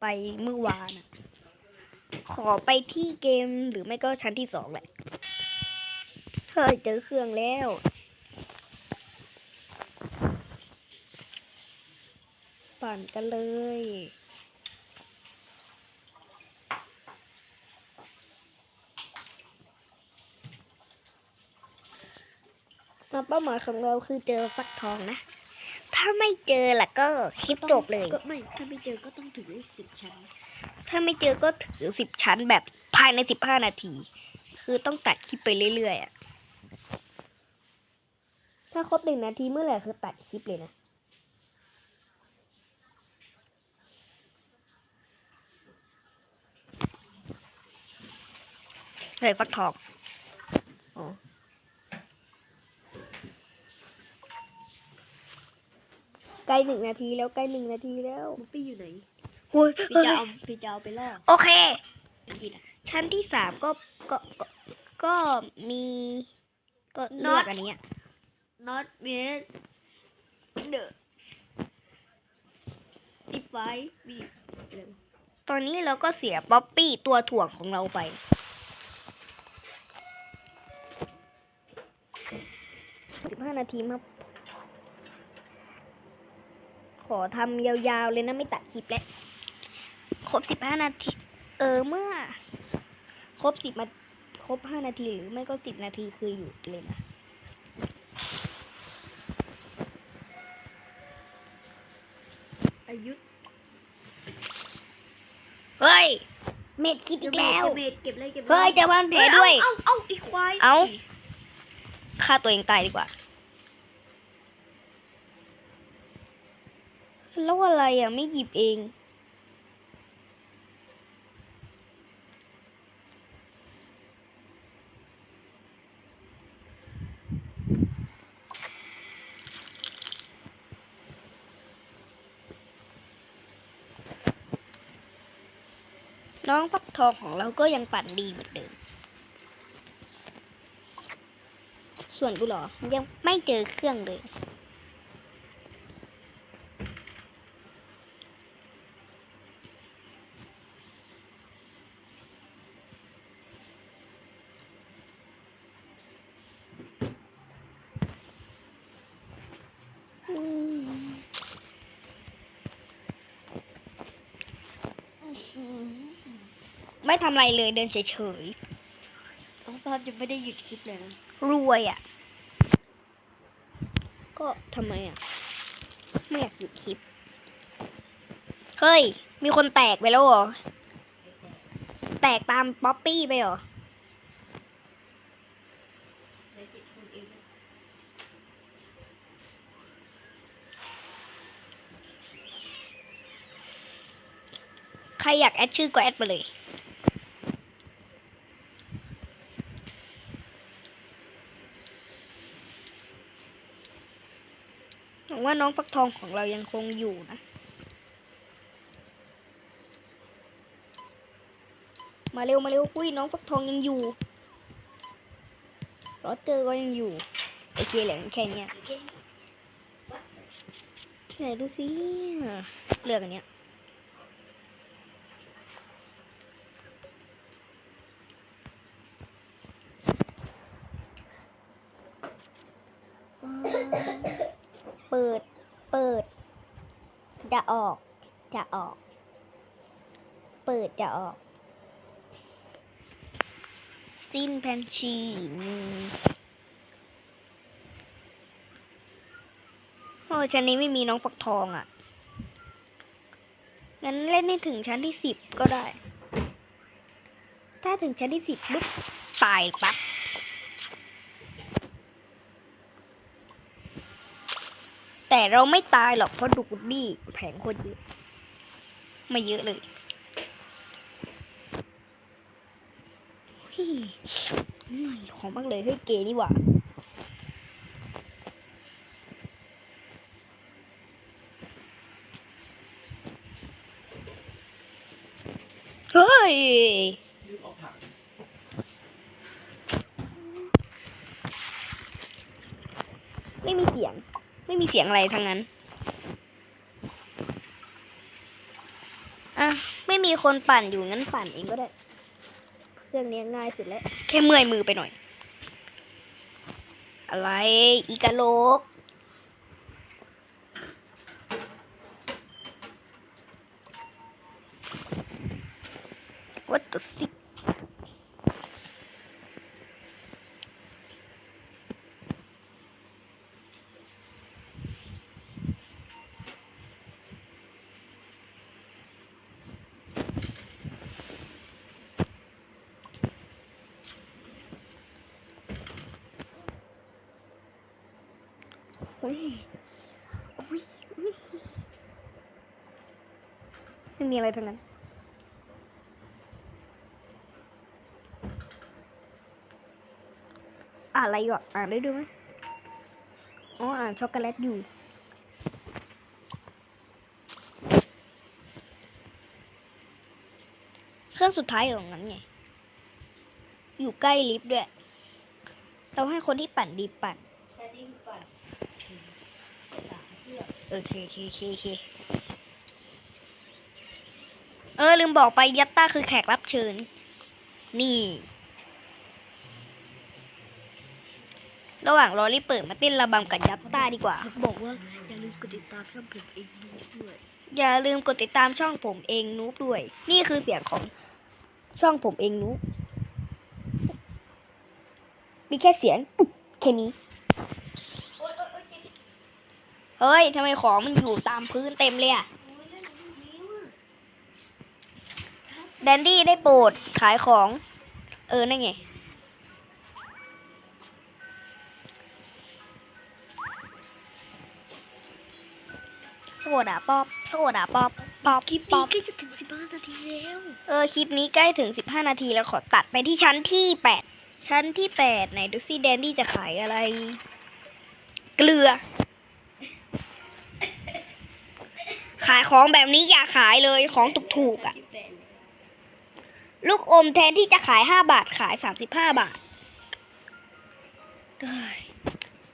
ไปเมื่อวานอะขอไปที่เกมหรือไม่ก็ชั้นที่สองแหละเฮ้ยเจอเครื่องแล้ว ปั่นกันเลยมาเป้าหมายของเราคือเจอฟักทองนะ ถ้าไม่เจอล่ะก็คลิปจบเลย ก็ไม่ถ้าไม่เจอก็ต้องถือสิบชั้น ถ้าไม่เจอก็ถือสิบชั้นแบบภายในสิบห้านาที คือต้องตัดคลิปไปเรื่อยๆอะถ้าครบหนึ่งนาทีเมื่อไหร่คือตัดคลิปเลยนะเลยฟักทองอ๋อ ใกล้หนึ่งนาทีแล้วใกล้หนึ่งนาทีแล้วมุกปี้อยู่ไหนโอ้ยพี่จะเอาพี่จะเอาไปล่อโอเค กินอะชั้นที่สามก็ก็ก็ก็มีก็เลือกอันเนี้ย not made the ติดไว้มีอะไรวะตอนนี้เราก็เสียป๊อปปี้ตัวถ่วงของเราไปสิบห้านาทีมาข อทำยาวๆเลยนะไม่ตัดคลิปแล้วครบสิบห้านาที เออเมื่อ ครบสิบมาครบห้านาทีหรือไม่ก็สิบนาทีคืออยู่เลยนะอายุเฮ้ย เม็ดคิดอีกแล้วเก็บเก็บเลยเก็บเลยเฮ้ยจะวางแผนด้วยเอาเอาเอาอีควาย เอาฆ่าตัวเองตายดีกว่า แล้วอะไรอะไม่หยิบเอง น้องฟักทองของเราก็ยังปั่นดีเหมือนเดิม ส่วนกูหรอ ยังไม่เจอเครื่องเลย อืม ไม่ทำอะไรเลยเดินเฉยน้องตอนยังไม่ได้หยุดคลิปเลยนะๆรวยอะ ก็ทำไมอะ ไม่อยากหยุดคลิป เฮ้ย มีคนแตกไปแล้วเหรอ แตกตามป๊อปปี้ไปเหรอ ครอยากแอดชื่อก็แอดมาเลย หวังว่าน้องฟักทองของเรายังคงอยู่นะ มาเร็วมาเร็วอุ้ยน้องฟักทองยังอยู่รอเจอก็ยังอยู่ โอเคเหลือแค่เนี้ยไหนดูสิเลือกอันเนี้ย เปิด เปิด จะออก จะออก เปิดจะออก สิ้นแพนชีมีโอ้ชั้นนี้ไม่มีน้องฟักทองอะ่ะ งั้นเล่นให้ถึงชั้นที่สิบก็ได้ ถ้าถึงชั้นที่สิบปุ๊บตายปั๊บ แต่เราไม่ตายหรอกเพราะดูกุดดี้แผงโคตรเยอะไม่เยอะเลยเฮ้ยอืมของมากเลยเฮ้ยเกนี่หว่าเฮ้ย ไม่มีเสียง ไม่มีเสียงอะไรทั้งนั้น อะ ไม่มีคนปั่นอยู่งั้นปั่นเองก็ได้ เครื่องนี้ง่ายสุดแล้ว แค่เมื่อยมือไปหน่อย อะไร อีกาโลก What the sick โอ้ยโอ้ยโอ้ยไม่มีอะไรทั้งนั้นอะไรอะอ่านได้ด้วยไหมอ๋ออ่านช็อกโกแลตอยู่เครื่องสุดท้ายของนั้นไง อยู่ใกล้ลิฟต์ด้วย เราให้คนที่ปั่นดีปั่น แค่นี้คือปั่นสามเครื่ องโอเคโอเคโอเคโอเคเออ ลืมบอกไปยัตตาคือแขกรับเชิญ นี่ ระหว่างรอรีบเปิดมาเต้นระบำกับยัตตาดีกว่า บอกว่า อย่าลืมกดติดตามช่องผมเองด้วย อย่าลืมกดติดตามช่องผมเองนูบด้วย นี่คือเสียงของช่องผมเองนูบมีแค่เสียงปุ๊บแค่นี้ เฮ้ยทำไมของมันอยู่ตามพื้นเต็มเลยอะแดนดี้ได้โปรดขายของ เออ นั่นไง โซดาป๊อปโซดาป๊อปป๊อปคลิปป๊นี้อปก็จะถึงสิบห้านาทีแล้ว เออ คลิปนี้ใกล้ถึง 15 นาทีแล้วขอตัดไปที่ชั้นที่ 8 ชั้นที่ 8 ไหนดูซิแดนดี้จะขายอะไร เกลือ ขายของแบบนี้อย่าขายเลยของถูกๆอะ่ะ ลูกอมแทนที่จะขาย5บาทขาย35บาทเฮ้ย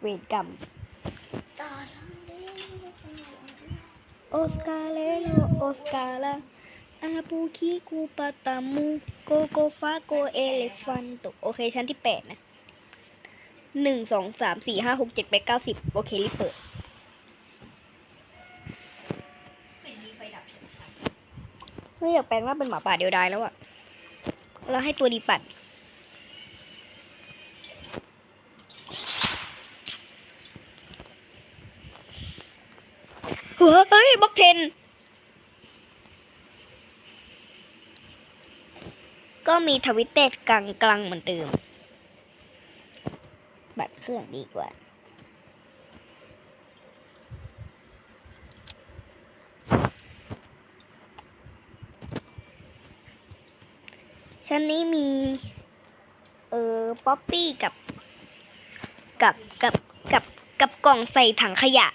เวรกรรมโอสกาเลโลโอสกาลาอาปูคิคูปาตามูโกโกฟาโกเอเลฟันโตโอเคชั้นที่แปดนะหนึ่งสองสามสี่ห้าหกเจ็ดแปดเก้าสิบโอเครีบเปิด ไม่อยากแปลงว่าเป็นหมาป่าเดียวดายแล้วอะเราให้ตัวดีปัด เฮ้ยบล็อกเทน ก็มีทวิตเต็ดกลางกลางๆเหมือนเดิม บัตรเครื่องดีกว่า ชั้นนี้มี เออป๊อปปี้กับ กับ กับ กับ กับกล่องใส่ถังขยะ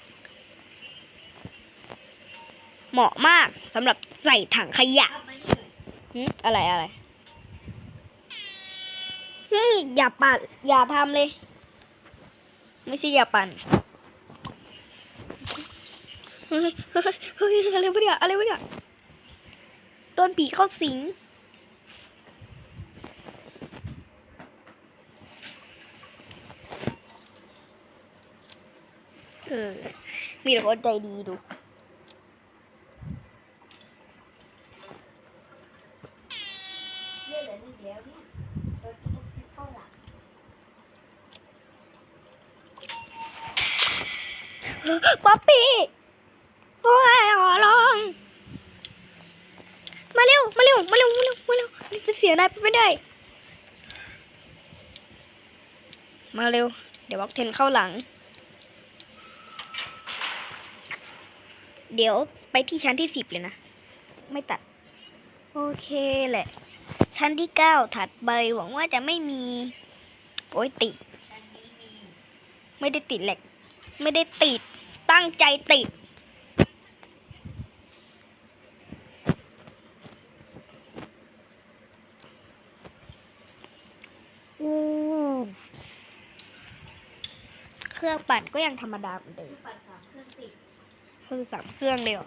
เหมาะมากสำหรับใส่ถังขยะหึอะไรอะไรหึอย่าปัดอย่าทำเลย ไม่ใช่อย่าปั่นเฮ้ยเฮ้ยเฮ้ยอะไรวะเนี่ยอะไรวะเนี่ยโดนผีเข้าสิง เออ มีแต่คนใจดีดูป๊อปปี้โอ้ยขอร้อง มาเร็ว มาเร็ว มาเร็ว มาเร็ว มาเร็ว จะเสียนายไปไม่ได้ มาเร็ว เดี๋ยวบล็อกเทนเข้าหลัง เดี๋ยวไปที่ชั้นที่สิบเลยนะ ไม่ตัด โอเคแหละ ชั้นที่เก้าถัดไปหวังว่าจะไม่มีโอ้ยติด ไม่ได้ติดแหลกไม่ได้ติด ตั้งใจติด อู้เครื่องปั่นก็ยังธรรมดาเหมือนเดิม พิ่งสามเครื่องเดียว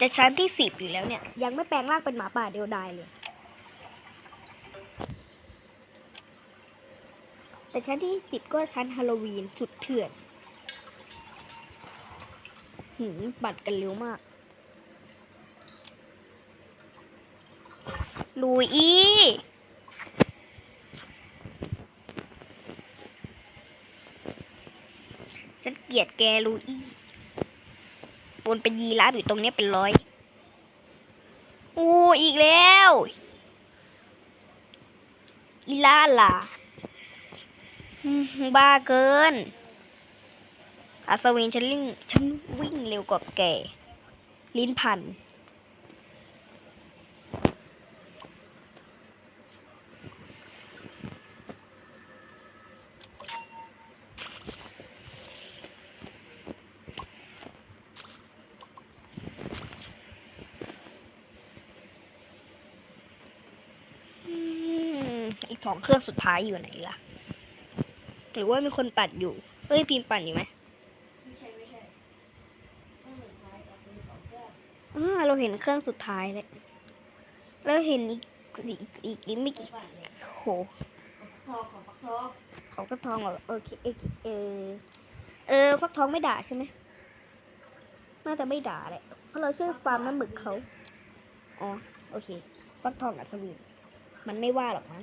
จะชั้นที่สิบอยู่แล้วเนี่ย ยังไม่แปลงร่างเป็นหมาป่าเดียวดายเลย แต่ชั้นที่สิบก็ชั้นฮาโลวีนสุดเถื่อนหืมบัดกันเร็วมากลุย ฉันเกลียดแกลูอี้บนเป็นยีราฟอยู่ตรงนี้เป็นร้อยอู้อีกแล้วอีล่าล่ะบ้าเกินอัศวินฉันวิ่งฉันวิ่งเร็วกว่าแก ลิ้นพัน อืม อีกสองเครื่องสุดท้ายอยู่ไหนล่ะ หรือว่ามีคนปัดอยู่ เฮ้ยพิมพ์ปั่นอยู่ไหมไม่ใช่ไม่ใช่เครื่องสุดท้ายกับมือสองเครื่องอ่าเราเห็นเครื่องสุดท้ายเลยแล้วเห็นอีกอีกอีกอีกไม่ไม่กี่ปั่นเลยโหทองของฟักทองของฟักทองเหรอโอเคเอเออเออฟักทองไม่ด่าใช่ไหมน่าจะไม่ด่าแหละเพราะเราช่วยฟาร์มน้ำหมึกเขาอ๋อโอเคฟักทองอัศวินมันไม่ว่าหรอกมั้ง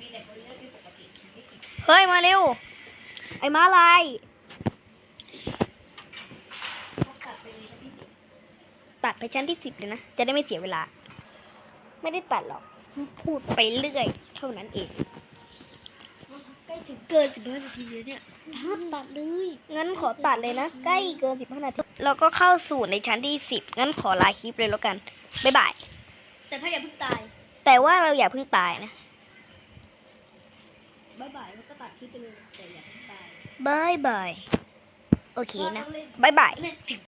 มีแต่คนเลือกไม่ปกติชั้นที่สิบ เฮ้ย มาเร็ว ไอ้ม้าลายเขาตัดไปเลยชั้นที่สิบตัดไปชั้นที่สิบเลยนะ จะได้ไม่เสียเวลา ไม่ได้ตัดหรอก พูดไปเรื่อย เท่านั้นเองใกล้ถึงเกินสิบห้านาทีแล้วเนี่ยห้ามตัดเลย งั้นขอตัดเลยนะ ใกล้เกินสิบห้านาทีเราก็เข้าสู่ในชั้นที่สิบงั้นขอลาคลิปเลยแล้วกัน บ๊ายบาย แต่ถ้าอย่าเพิ่งตาย แต่ว่าเราอย่าเพิ่งตายนะบายบายแล้วก็ตัด คลิปไปเลยแต่อย่าเพิ่งตายบ๊ายบาย โอเคนะพราว่าต้องเล่บ๊ายบายเล่นถึง